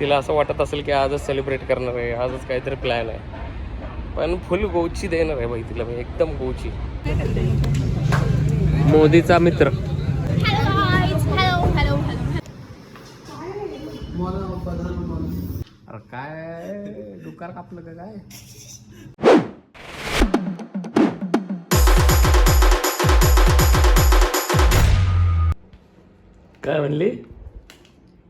तिला असं वाटत असेल की आजच सेलिब्रेट करणार आहे आजच काहीतरी प्लॅन आहे. पण फुल गोची देणार आहे बाई तिला एकदम गोची. मोदीचा मित्र. अरे काय? डुकार कापलं का काय? काय म्हणली?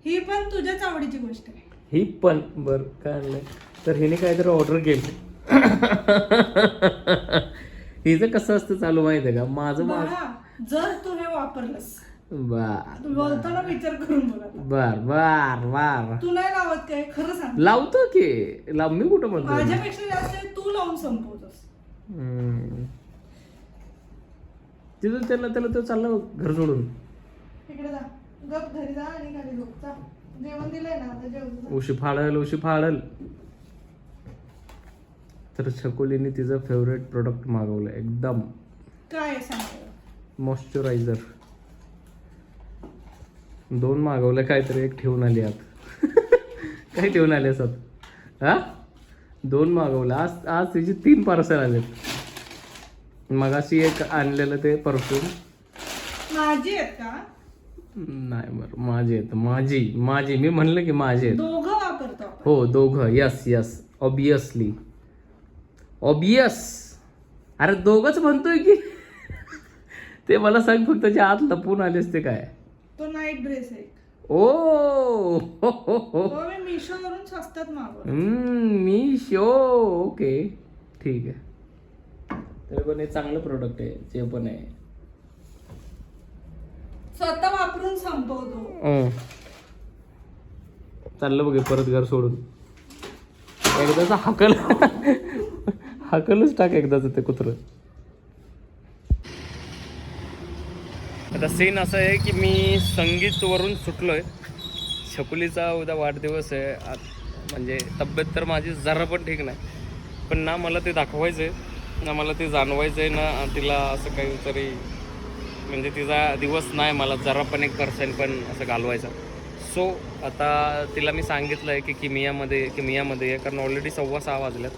ही पण तुझ्याच आवडीची गोष्ट आहे. ही पण बर काय आणलंय तर हिने काहीतरी ऑर्डर केली. हिचं कसं असतं चालू माहिती आहे का? माझं माझं बाळा, जर तू हे वापरलंस बर तू बोलताना विचार करून बोला बर बर बर. तू नाही लावत काय? खरं सांग. लावतो की. लाव मी कुठं म्हणतो माझ्यापेक्षा जास्त हे तू लावून संपवतोस. हम्म. तिथून त्याला त्याला तो चालला घर सोडून. इकडे जा. गप घरी जा आणि खाली झोप. जा. जेवण दिलंय ना आता जेवण जा. उशी फाळल उशी फाळल तर छकुलीने तिचं फेवरेट प्रोडक्ट मागवलं एकदम. काय आहे सांग बरं. मॉइश्चरायझर दोन मागवलं काहीतरी एक ठेवून आली आत. काय ठेवून आले असत हा? दोन मागवलं. आज आज तिची तीन पार्सल आलेत. मगाशी एक आणलेलं ते परफ्यूम माझी आहेत का? नाही बरं माझी आहेत माझी माझी. मी म्हणलं की माझी आहेत. दोघं वापरतो आपण. हो दोघं. यस यस ऑबियसली ऑबियस अरे दोघंच म्हणतोय की. ते मला सांग फक्त त्याच्या आत लपून आलेस ते काय? तो नाईट ड्रेस आहे. ओ! हो हो हो तो मी मिशो वरून स्वस्तात मागवला हम्म, मी शो ओके ठीक आहे. तरी पण हे चांगलं प्रोडक्ट आहे. जे पण आहे. स्वतः वापरून संपवतो. हं. चाललं बघे परत घर सोडून. एकदाच हाकल. हाकलच टाक एकदाच ते कुत्र. आता सीन असं आहे की मी संगीतवरून सुटलोय. छकुलीचा उद्या वाढदिवस आहे. आत- म्हणजे तब्येत तर माझी जरा पण ठीक नाही. पण ना मला ते दाखवायचं आहे ना मला ते जाणवायचं आहे ना तिला असं काहीतरी म्हणजे तिचा दिवस नाही मला जरा पण एक पर्सेंट पण असं घालवायचा. सो आता तिला मी सांगितलं आहे की किमियामध्ये किमियामध्ये आहे कारण ऑलरेडी सव्वा सहा वाजल्यात.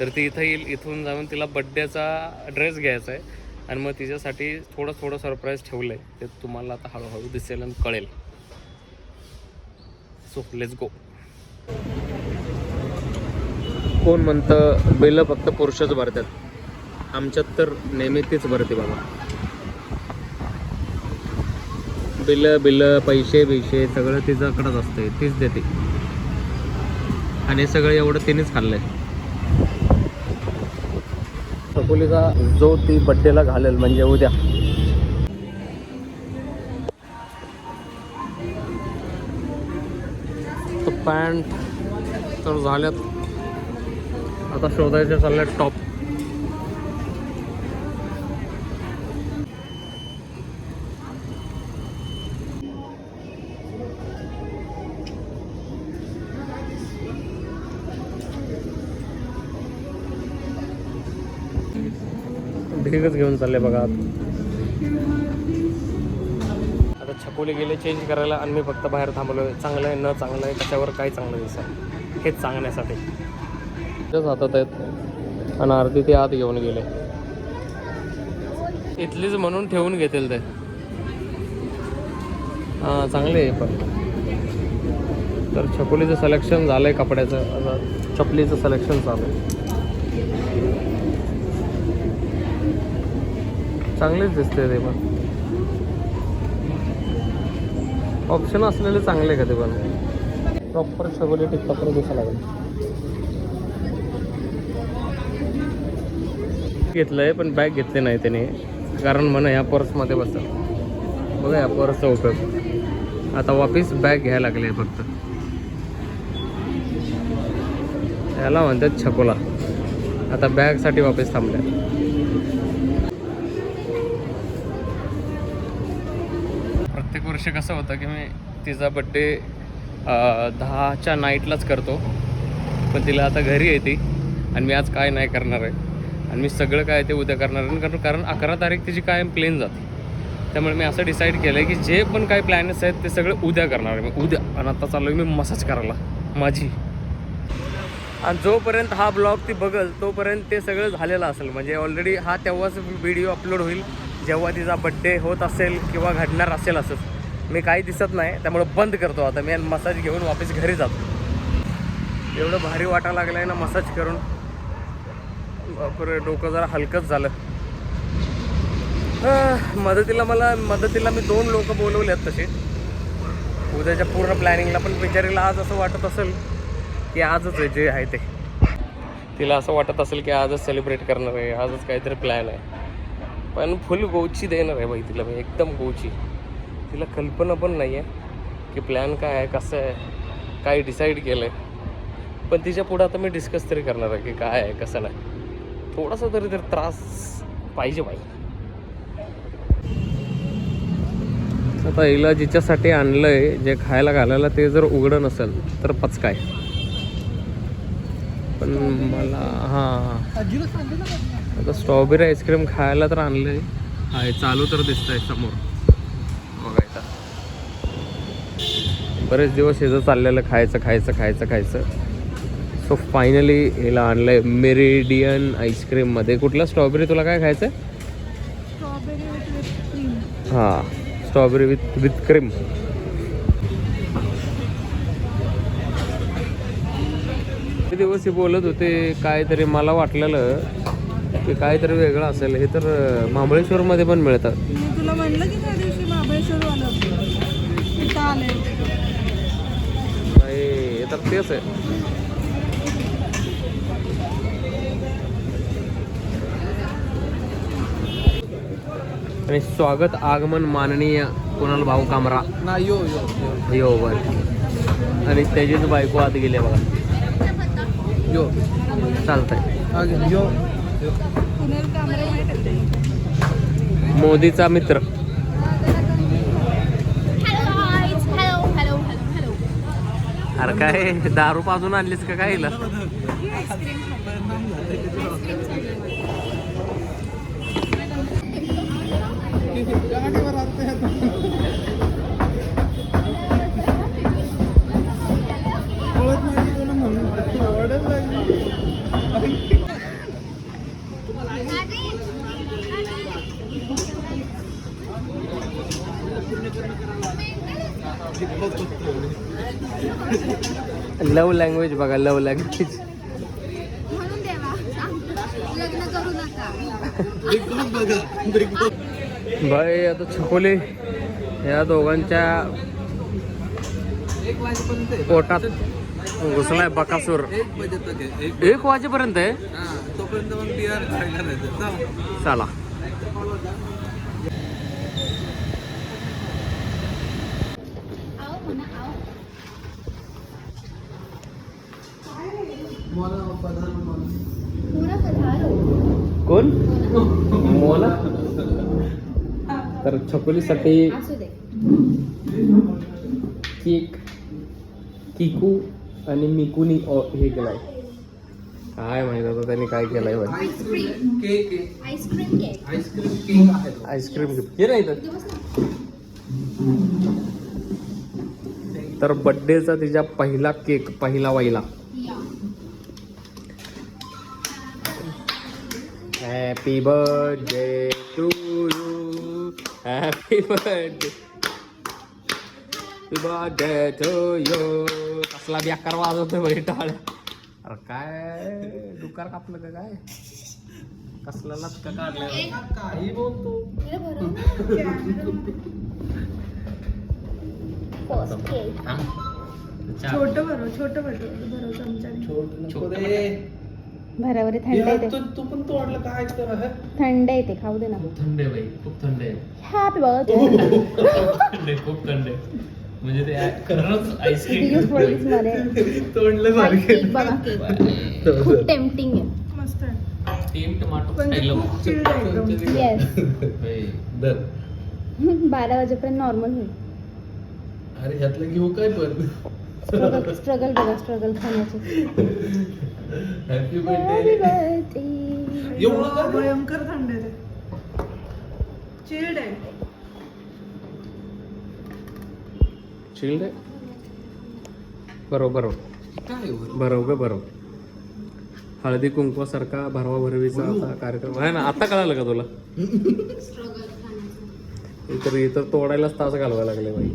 तर ती इथं येईल इथून जाऊन तिला बड्डेचा ड्रेस घ्यायचा आहे. आणि मग तिच्यासाठी थोडं थोडं सरप्राईज ठेवलं आहे ते तुम्हाला आता हळूहळू दिसेल आणि कळेल. सो लेट्स गो कोण म्हणतं बिलं फक्त पुरुषच भरतात. आमच्यात तर नेहमी तीच भरते बाबा. बिल बिलं पैसे बिशे सगळं तिच्याकडंच असते तीच देते. आणि सगळं एवढं तिनेच खाल्लंय. सपोलीचा जो ती बड्डेला घालेल म्हणजे उद्या. पॅन्ट तर झाल्यात. आता शोधायचे चालले टॉप ढीगच घेऊन चालले बघा. आत. छकोली गेले चेंज करायला आणि मी फक्त बाहेर थांबलो चांगलं आहे न चांगलं आहे कशावर काय चांगलं दिसत? हेच सांगण्यासाठी. हातात आहेत. आणि अर्धी ते आत घेऊन गेले. इथलीच म्हणून ठेवून घेतील ते. हां चांगले आहे पण. तर छकोलीचं सिलेक्शन झालं आहे कपड्याचं चपलीचं सिलेक्शन चालू आहे. चांगलेच दिसते ते पण. ऑप्शन असलेले चांगले का ते पण? प्रॉपर छगोली टिकटॉकर दिसायला लागेल. घेतलंय पण बॅग घेतली नाही त्याने. कारण म्हणा या पर्समध्ये बसत बघा या पर्सचा उपयोग. आता वापिस बॅग घ्यायला लागले फक्त. याला म्हणतात छकोला. आता बॅगसाठी वापस थांबल्या वर्ष कसं होतं की मी तिचा बड्डे दहाच्या नाईटलाच करतो. पण तिला आता घरी येते आणि मी आज काय नाही करणार आहे. आणि मी सगळं काय ते उद्या करणार आहे. कारण कारण अकरा तारीख तिची कायम प्लेन जाते. त्यामुळे मी असं डिसाईड केलं आहे की जे पण काही प्लॅनस आहेत ते सगळे उद्या करणार आहे. मी उद्या आणि आता चाललो आहे मी मसाज करायला. माझी. आणि जोपर्यंत हा ब्लॉग ती बघल तोपर्यंत ते सगळं झालेलं असेल. म्हणजे ऑलरेडी हा तेव्हाच व्हिडिओ अपलोड होईल. जेव्हा तिचा बड्डे होत असेल किंवा घडणार असेल असंच. मी काही दिसत नाही त्यामुळे बंद करतो. आता मी मसाज घेऊन वापस घरी जातो. एवढं भारी वाटा लागलं आहे ना मसाज करून. डोकं जरा हलकंच झालं. मदतीला मला मदतीला मी दोन लोक बोलवले आहेत तसे. उद्याच्या पूर्ण प्लॅनिंगला पण बिचारीला आज असं वाटत असेल की आजच आहे जे आहे ते. तिला असं वाटत असेल की आजच सेलिब्रेट करणार आहे आजच काहीतरी प्लॅन आहे. पण फुल गोची देणार आहे बाई तिला मी एकदम गोची. तिला कल्पना पण नाही आहे की प्लॅन काय आहे कसं आहे काय डिसाईड केलं आहे पण तिच्या पुढं आता मी डिस्कस तरी करणार आहे की काय आहे कसं नाही. थोडासा तरी तर त्रास पाहिजे बाई. आता हिला जिच्यासाठी आणलंय जे खायला घालायला ते जर उघडं नसेल तर पचकाय. पण मला हां. आता स्ट्रॉबेरी आईस्क्रीम खायला तर आणलंय. आहे चालू तर दिसतंय समोर. बरेच दिवस हे चाललेलं खायचं खायचं खायचं खायचं. सो फायनली हिला आणलंय मेरिडियन आईस्क्रीममध्ये कुठला? स्ट्रॉबेरी तुला काय खायचं स्ट्रॉबेरी विथ क्रीम हां स्ट्रॉबेरी विथ विथ क्रीम दिवस हे बोलत होते काहीतरी मला वाटलेलं की काहीतरी वेगळं असेल. हे तर महाबळेश्वरमध्ये पण मिळतात. मी तुला म्हणलं की त्या दिवशी महाबळेश्वर आलं तेच आहे. आणि स्वागत आगमन माननीय कुणाल भाऊ कामरा. ना यो यो यो. यो बर. आणि त्याचीच बायको आत गेली बघा. यो. चालतंय. आगे यो. मोदीचा मित्र. अरे काय दारू पाजून आणलीस का काय हिला? आता ओळख नाही कोण म्हणून ओरडायला लागली. लव लँग्वेज बघा लव लँग्वेज म्हणून देवा लग्न करू नका. Big Boss बघा Big Boss. भाई आता छकोले या दोघांच्या. पोटात घुसलाय बकासूर. एक वाजेपर्यंत आहे? चला. कोण? मोला? तर छकोलीसाठी केक किकू आणि मिकूनी हे केलाय. काय माहीत आता त्यांनी काय केलंय. आईस्क्रीम. केक हे नाही तर बड्डेचा तिच्या पहिला केक पहिला वाईला happy birthday to you happy birthday birthday to you कसला बेकार वाजवतोय बाई टाळ अरे काय? दुकार कापलं का काय? कसला लचका काढलाय? काही बोलतो. छोटं बरं छोटं बरं बरं चमच्याने छोट नको रे भरावरी थंड येते. तू तू पण तोडलं काय हे? थंड येते खाऊ दे ना. खूप थंड आहे बाई खूप थंड आहे. हॅपी बर्थडे थंड आहे खूप थंड आहे. म्हणजे ते खरंच आईस्क्रीममध्ये? तोडलं सारखं. खूप टेम्पटिंग आहे. मस्त आहे. टीम टमाटो खायला येस बारा वाजेपर्यंत नॉर्मल होईल. अरे ह्यातलं घेऊ काय पण? स्ट्रगल स्ट्रगल बघा स्ट्रगल खाण्याचे हॅपी बर्थडे एवढं भयंकर चिल्ड आहे चिल्ड आहे. बरोबर बरोबर. बरोबर हळदी कुंकवासारखा भरवा भरवीचा असा कार्यक्रम. आहे ना आता कळालं का तुला? इतर इतर तोडायलाच तास घालवायला लागले बाई.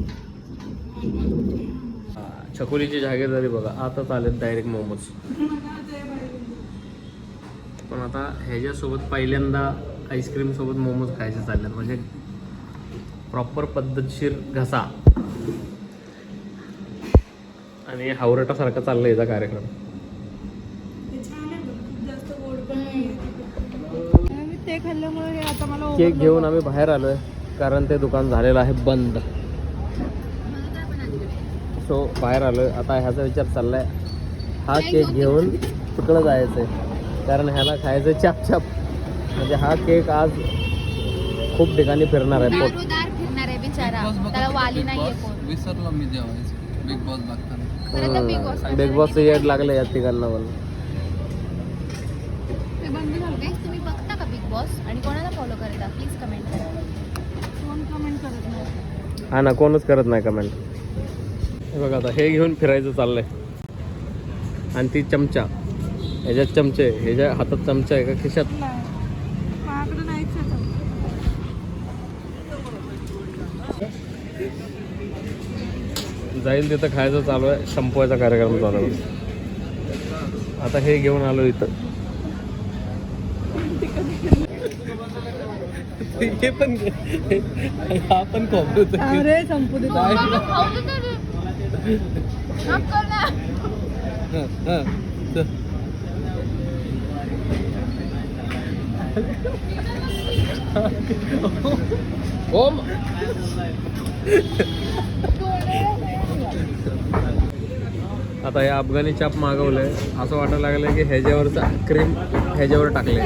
छकुलीची जागीरदारी बघा. आता चालेल डायरेक्ट मोमोज. पण आता ह्याच्यासोबत पहिल्यांदा आईस्क्रीम सोबत मोमोज खायचे चाललेत. म्हणजे प्रॉपर पद्धतशीर घसा. आणि हावरटासारखा चाललाय याचा कार्यक्रम. केक घेऊन आम्ही बाहेर आलोय. कारण ते दुकान झालेलं आहे बंद. सो बाहेर आलोय. आता ह्याचा विचार चाललाय. हा केक घेऊन तिकडं जायचंय. कारण ह्याला खायचं चाप चाप. म्हणजे हा केक आज खूप ठिकाणी फिरणार आहे. पोट दारोदार फिरणार आहे बिचारा. त्याला वाली नाहीये कोण. विसरलो मी जेवायचं बिग बॉस बघताना. खरं तर बिग बॉस बिग बॉसचं येड लागलं या तिघांना पण. ते बंद झालं काय तुम्ही बघता का बिग बॉस आणि कोणाला फॉलो करता? प्लीज कमेंट करा. कोण कमेंट करत नाही? हा ना कोणच करत नाही कमेंट हे बघा आता हे घेऊन फिरायचं चाललंय. आणि ती चमचा ह्याच्यात चमचे ह्याच्या हातात चमचा आहे का खिशात. जाईल तिथं खायचं चालू आहे संपवायचा कार्यक्रम चालू आहे. आता हे घेऊन आलो इथं. हे पण हा पण ओम आता हे अफगाणी चाप मागवलंय. असं वाटायला लागलं की ह्याच्यावरचा क्रीम ह्याच्यावर टाकले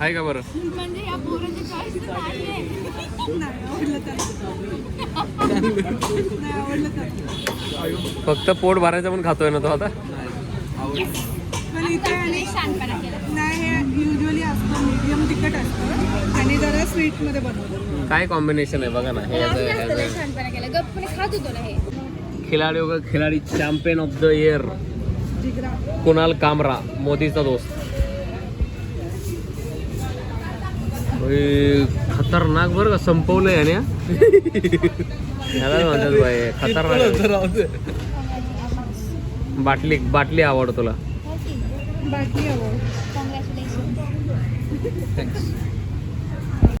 आहे का बरं? म्हणजे या पोराची चॉईस नाहीये नाही आवडलं तर नाही आवडलं तर फक्त पोट भरायचं पण खातोय ना तो आता? पण इथे आणि शानपणा केला. नाही हे युजली असतं मीडियम तिखट असतं आणि जरा स्वीटमध्ये बनवलं काय कॉम्बिनेशन आहे बघा ना हे केला. गप्पने खात होतो ना हे. खिलाडी खिलाडी चॅम्पियन ऑफ द इयर जिगरा. कुणाल कामरा मोदीचा दोस्त. खतरनाक बरं का संपवलंय याने. ह्याला म्हणतात बाई खतरनाक बाटली बाटली आवड तुला. बाकी आवड. Congratulation thanks